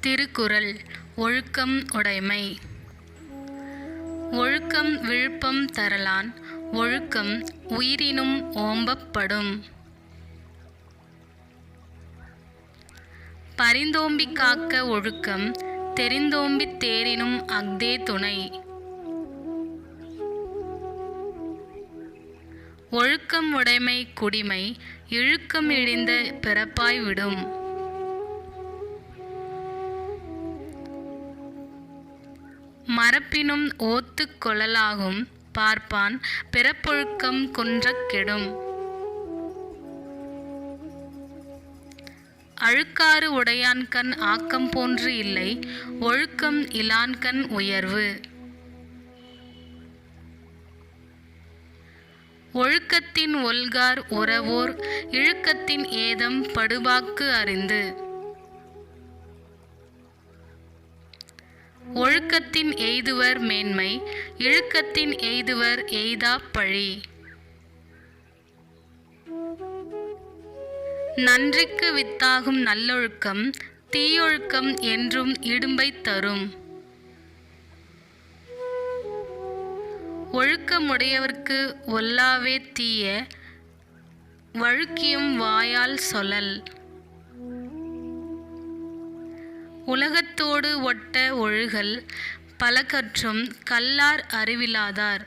திருக்குறள் ஒழுக்கம் உடைமை. ஒழுக்கம் விழுப்பம் தரலான் ஒழுக்கம் உயிரினும் ஓம்பப்படும். பரிந்தோம்பி காக்க ஒழுக்கம் தெரிந்தோம்பி தேரினும் அஃதே துணை. ஒழுக்கம் உடைமை குடிமை இழுக்கம் இழிந்த பிறப்பாய் விடும். மரப்பினும் ஓத்துக் கொளலாகும் பார்ப்பான் பிறப்பொழுக்கம் குன்றக் கெடும். அழுக்காறு உடையான்கண் ஆக்கம் போன்று இல்லை ஒழுக்கம் இலான்கண் உயர்வு. ஒழுக்கத்தின் ஒல்கார் உறவோர் இழுக்கத்தின் ஏதம் படுபாக்கு அறிந்து. ஒழுக்கத்தின் எய்துவர் மேன்மை இழுக்கத்தின் எய்துவர் எய்தாப் பழி. நன்றிக்கு வித்தாகும் நல்லொழுக்கம் தீயொழுக்கம் என்றும் இடும்பை தரும். ஒழுக்கமுடையவர்க்கு ஒல்லாவே தீய வழுக்கியும் வாயால் சொல்லல் உலகத்தோடு ஒட்ட ஒழுகல் பல கற்றும் கல்லார் அறிவிலாதார்.